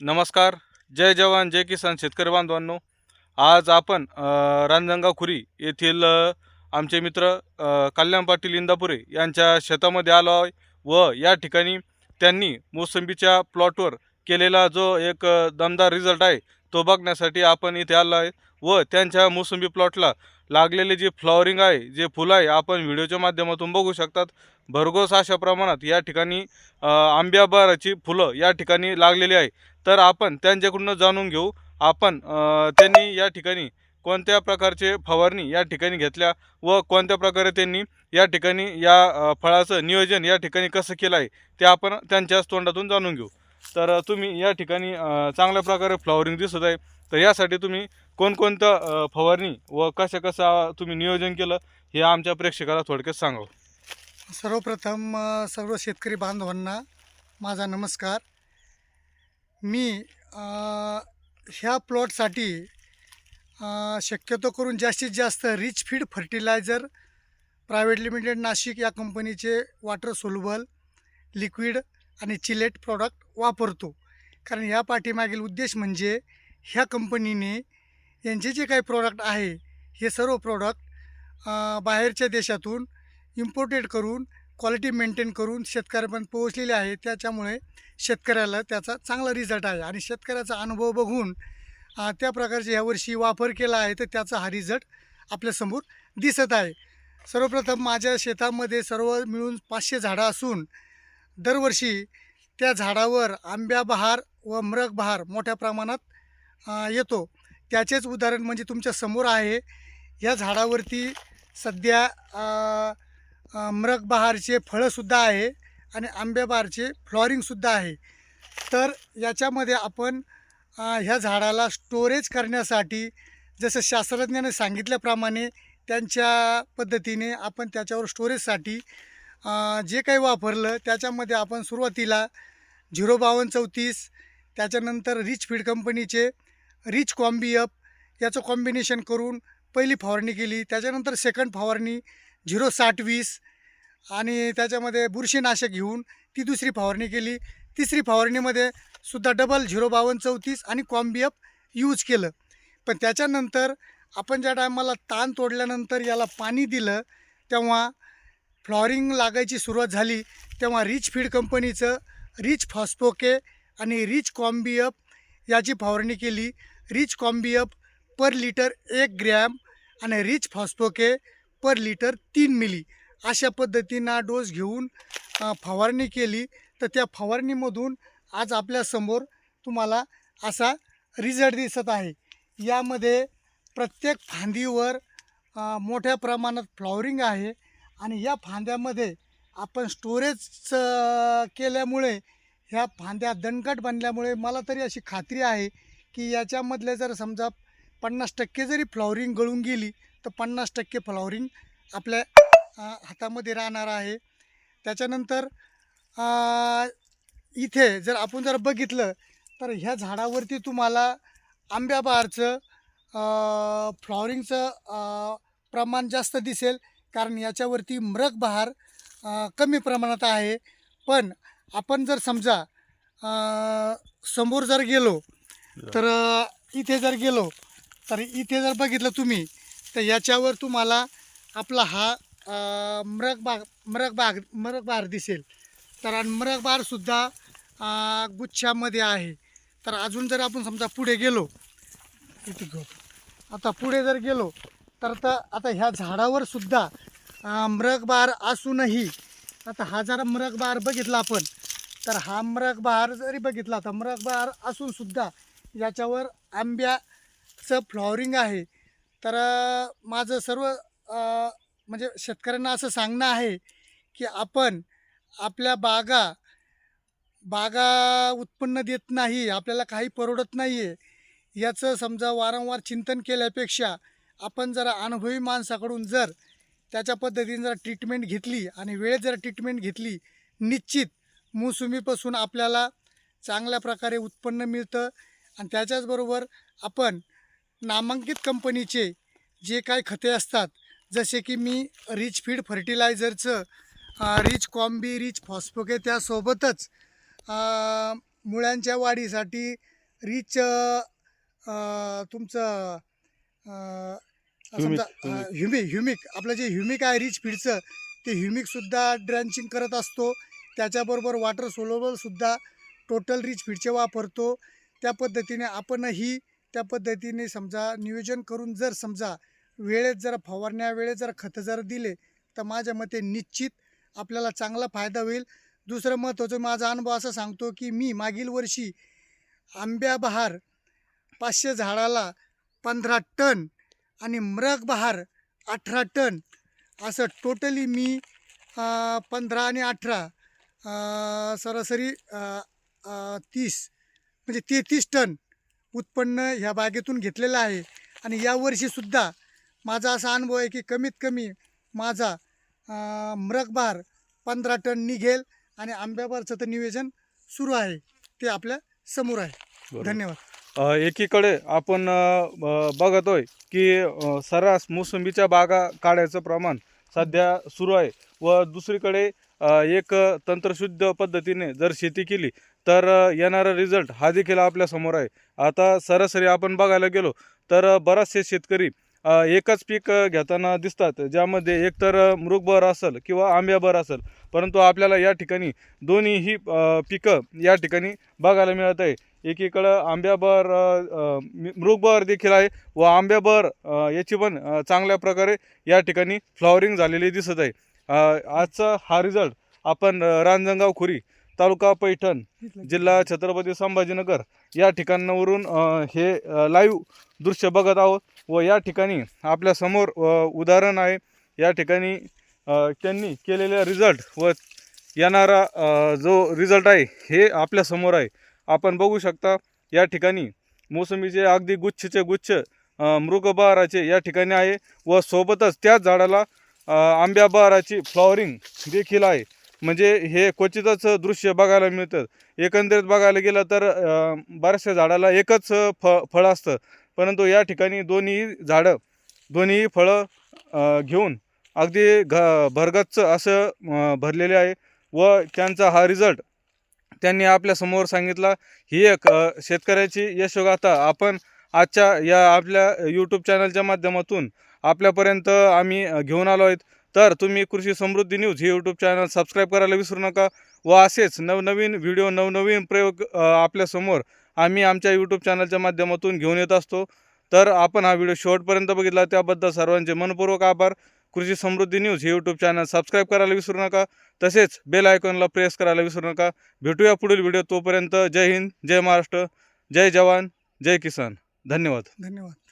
नमस्कार. जय जवान जय किसान शेतकरी बांधवांनो. आज आपण अ, रांजणगाव खुरी येथील आमचे मित्र कल्याण पाटील इंदापुरे यांच्या शेतामध्ये आलो आहे व या ठिकाणी त्यांनी मोसंबीच्या प्लॉटवर केलेला जो एक दमदार रिझल्ट आहे तो बघण्यासाठी आपण इथे आलो आहे व त्यांच्या मोसंबी प्लॉटला लागलेले जे फ्लॉवरिंग आहे जे फुलं आहे आपण व्हिडिओच्या माध्यमातून बघू शकतात. भरघोस अशा प्रमाणात या ठिकाणी आंब्याबाराची फुलं या ठिकाणी लागलेली आहे. तर आपण त्यांच्याकडून जाणून घेऊ. आपण त्यांनी या ठिकाणी कोणत्या प्रकारचे फवारणी या ठिकाणी घेतल्या व कोणत्या प्रकारे त्यांनी या ठिकाणी या फळाचं नियोजन या ठिकाणी कसं केलं आहे ते आपण त्यांच्याच तोंडातून जाणून घेऊ. तर तुम्ही या ठिकाणी चांगल्या प्रकारे फ्लॉवरिंग दिसत आहे. तर यासाठी तुम्ही कोणकोणतं फवारणी व कशा कसा तुम्ही नियोजन केलं हे आमच्या प्रेक्षकाला थोडक्यात सांगा सर्वप्रथम सर्व शेतकरी बांधवांना माझा नमस्कार. मी ह्या प्लॉटसाठी शक्यतो करून जास्तीत जास्त rich feed fertilizer private limited Nashik या कंपनीचे वॉटर सोल्युबल लिक्विड आणि चिलेट प्रॉडक्ट वापरतो. कारण ह्या पाठीमागील उद्देश म्हणजे ह्या कंपनीने यांचे जे काही प्रॉडक्ट आहे हे सर्व प्रॉडक्ट बाहेरच्या देशातून इम्पोर्टेड करून क्वालिटी मेंटेन करून शेतकऱ्यापर्यंत पोहोचलेले आहे त्याच्यामुळे शेतकऱ्याला त्याचा चांगला रिझल्ट आहे. आणि शेतकऱ्याचा अनुभव बघून त्या प्रकारचे ह्यावर्षी वापर केला आहे तर त्याचा हा रिझल्ट आपल्यासमोर दिसत आहे. सर्वप्रथम माझ्या शेतामध्ये सर्व मिळून पाचशे झाडं असून दरवर्षी त्या झाडावर आंब्या बहार व मृग बहार मोठ्या प्रमाणात येतो. त्याचेच उदाहरण म्हणजे तुमच्यासमोर आहे. या झाडावरती सध्या मृग बहारचे फळंसुद्धा आहे आणि आंब्या बहारचे फ्लॉरिंगसुद्धा आहे. तर याच्यामध्ये आपण ह्या झाडाला स्टोरेज करण्यासाठी जसं शास्त्रज्ञाने सांगितल्याप्रमाणे त्यांच्या पद्धतीने आपण त्याच्यावर स्टोरेजसाठी जे काही वापरलं त्याच्यामध्ये आपण सुरुवातीला झिरो बावन्न चौतीस त्याच्यानंतर रिच फीड कंपनीचे रिच कॉम्बीअप याचं कॉम्बिनेशन करून पहिली फवारणी केली. त्याच्यानंतर सेकंड फवारणी झिरो साठ वीस आणि त्याच्यामध्ये बुरशीनाशक घेऊन ती दुसरी फवारणी केली. तिसरी फवारणीमध्ये सुद्धा डबल झिरो बावन्न चौतीस आणि कॉम्बीअप यूज केलं. पण त्याच्यानंतर आपण ज्या टायमाला ताण तोडल्यानंतर याला पाणी दिलं तेव्हा फ्लॉरिंग लागायची सुरुवात झाली. तेव्हा रिच फीड कंपनीचं रिच फॉस्फोके आणि रिच कॉम्बियप याची फवारणी केली. रिच कॉम्बियप पर लिटर एक ग्रॅम आणि रिच फॉस्फोके पर लिटर तीन मिली. अशा पद्धतीनं डोस घेऊन फवारणी केली. तर त्या फवारणीमधून आज आपल्यासमोर तुम्हाला असा रिझल्ट दिसत आहे. यामध्ये प्रत्येक फांदीवर मोठ्या प्रमाणात फ्लॉवरिंग आहे आणि या फांद्यामध्ये आपण स्टोरेज केल्यामुळे ह्या फांद्या दणकट बनल्यामुळे मला तरी अशी खात्री आहे की याच्यामधले जर समजा पन्नास टक्के जरी फ्लॉवरिंग गळून गेली तर पन्नास टक्के फ्लॉवरिंग आपल्या हातामध्ये राहणार आहे. त्याच्यानंतर इथे जर आपण जर बघितलं तर ह्या झाडावरती तुम्हाला आंब्याबारचं फ्लॉवरिंगचं प्रमाण जास्त दिसेल. कारण याच्यावरती मृग बहार कमी प्रमाणात आहे. पण आपण जर समजा समोर जर गेलो तर इथे जर गेलो तर इथे जर बघितलं तुम्ही तर याच्यावर तुम्हाला आपला हा मृग बाग मृग बाग मृग बहार दिसेल. तर आणि मृग बहारसुद्धा अ, गुच्छामध्ये आहे. तर अजून जर आपण समजा पुढे गेलो इथे घेऊ आता पुढे जर गेलो तर आता आता ह्या झाडावर सुद्धा मृगबार असूनही आता हा जर मृगबार बघितला आपण तर हा मृगबार जरी बघितला तर मृगबार असूनसुद्धा याच्यावर आंब्याचं फ्लॉवरिंग आहे. तर माझं सर्व म्हणजे शेतकऱ्यांना असं सांगणं आहे की आपण आपल्या बागा बागा उत्पन्न देत नाही आपल्याला काही परवडत नाही आहे याचं समजा वारंवार चिंतन केल्यापेक्षा आपण जरा अनुभवी माणसाकडून जर त्याच्या पद्धतीने जर ट्रीटमेंट घेतली आणि वेळेत जर ट्रीटमेंट घेतली निश्चित मोसुमीपासून आपल्याला चांगल्या प्रकारे उत्पन्न मिळतं. आणि त्याच्याचबरोबर आपण नामांकित कंपनीचे जे काही खते असतात जसे की मी रिच फीड फर्टिलायझरचं रिच कॉम्बी रिच फॉस्फोके त्यासोबतच मुळ्यांच्या वाढीसाठी रिच तुमचं Humic, समजा ह्युमिक ह्युमिक आपलं जे ह्युमिक आहे रिच फीडचं ते ह्युमिकसुद्धा ड्रॅन्चिंग करत असतो. त्याच्याबरोबर वॉटर सोलोबलसुद्धा टोटल रिच फीडचे वापरतो. त्या पद्धतीने आपणही त्या पद्धतीने समजा नियोजन करून जर समजा वेळेत जर फवारण्या वेळेत जर खतं जर दिले तर माझ्या मते निश्चित आपल्याला चांगला फायदा होईल. दुसरं महत्त्वाचं माझा अनुभव असा सांगतो की मी मागील वर्षी आंब्या बहार पाचशे झाडाला पंधरा टन आणि मृग बहार अठरा टन. असं टोटली मी पंधरा आणि अठरा सरासरी तीस म्हणजे तेहतीस टन उत्पन्न ह्या बागेतून घेतलेलं आहे. आणि यावर्षीसुद्धा माझा असा अनुभव आहे की कमीत कमी माझा अं, मृगबार पंधरा टन निघेल आणि आंब्याबारचं तर नियोजन सुरू आहे. ते आपल्यासमोर आहे. धन्यवाद. एकीकडे आपण बघतोय की सर्रास मोसंबीच्या बागा काढायचं प्रमाण सध्या सुरू आहे व दुसरीकडे एक तंत्रशुद्ध पद्धतीने जर शेती केली तर येणारा रिझल्ट हा देखील आपल्यासमोर आहे. आता सरासरी आपण बघायला गेलो तर बराचसे शेतकरी एकच पीक घेताना दिसतात ज्यामध्ये एकतर मृगभर असेल किंवा आंब्याभर असेल परंतु आपल्याला या ठिकाणी दोन्हीही पिकं या ठिकाणी बघायला मिळत आहे. एकीकडं आंब्याबर मृगबर देखील आहे व आंब्याबर याची पण चांगल्या प्रकारे या ठिकाणी फ्लॉवरिंग झालेली दिसत आहे. आजचा हा रिझल्ट आपण रांजणगाव खुरी तालुका पैठण जिल्हा छत्रपती संभाजीनगर या ठिकाणावरून हे लाईव्ह दृश्य बघत आहोत व या ठिकाणी आपल्यासमोर उदाहरण आहे. या ठिकाणी त्यांनी केलेल्या रिझल्ट व येणारा जो रिझल्ट आहे हे आपल्यासमोर आहे. आपण बघू शकता या ठिकाणी मोसंबीचे अगदी गुच्छचे गुच्छ मृगबहाराचे या ठिकाणी आहे व सोबतच त्याच झाडाला आंब्या आंब्याबहाराची फ्लॉवरिंग देखील आहे. म्हणजे हे क्वचितच दृश्य बघायला मिळतं. एकंदरीत बघायला गेलं तर बऱ्याचशा झाडाला एकच फ फळ असतं. परंतु या ठिकाणी दोन्ही झाडं दोन्ही फळं घेऊन अगदी घ भरगच्च असं भरलेले आहे व त्यांचा हा रिझल्ट त्यांनी आपल्यासमोर सांगितला ही एक शेतकऱ्याची यशोगाथा आपण आजच्या या आपल्या यूट्यूब चॅनलच्या माध्यमातून आपल्यापर्यंत आम्ही घेऊन आलो आहेत. तर तुम्ही कृषी समृद्धी न्यूज हे यूट्यूब चॅनल सबस्क्राईब करायला विसरू नका व असेच नवनवीन व्हिडिओ नवनवीन प्रयोग आपल्यासमोर आम्ही आमच्या यूट्यूब चॅनलच्या माध्यमातून घेऊन येत असतो. तर आपण हा व्हिडिओ शेवटपर्यंत बघितला. त्याबद्दल सर्वांचे मनपूर्वक आभार. कृषी समृद्धी न्यूज हे यूट्यूब चॅनल सबस्क्राईब करायला विसरू नका. तसेच बेल आयकॉनला प्रेस करायला विसरू नका. भेटूया पुढील व्हिडिओ तोपर्यंत. जय हिंद जय महाराष्ट्र जय जवान जय किसान. धन्यवाद. धन्यवाद.